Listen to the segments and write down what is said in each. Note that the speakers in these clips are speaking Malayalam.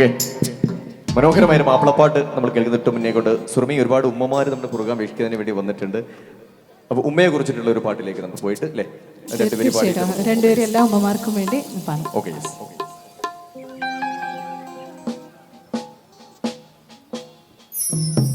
ഓക്കെ. മനോഹരമായ മാപ്പിളപ്പാട്ട് നമ്മൾ കേൾക്കുന്നിട്ട് മുന്നേ കൊണ്ട് സുറമി ഒരുപാട് ഉമ്മമാര് നമ്മുടെ പ്രോഗ്രാം വീക്ഷിക്കുന്നതിന് വേണ്ടി വന്നിട്ടുണ്ട്. അപ്പൊ ഉമ്മയെ കുറിച്ചിട്ടുള്ള ഒരു പാട്ടിലേക്ക് നമുക്ക് പോയിട്ട് അല്ലേ? രണ്ടുപേരും എല്ലാ ഉമ്മമാർക്കും വേണ്ടി ഓക്കെ യെസ് ഓക്കെ. കണ്ണുള്ളോർക്കൊന്നും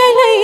lalai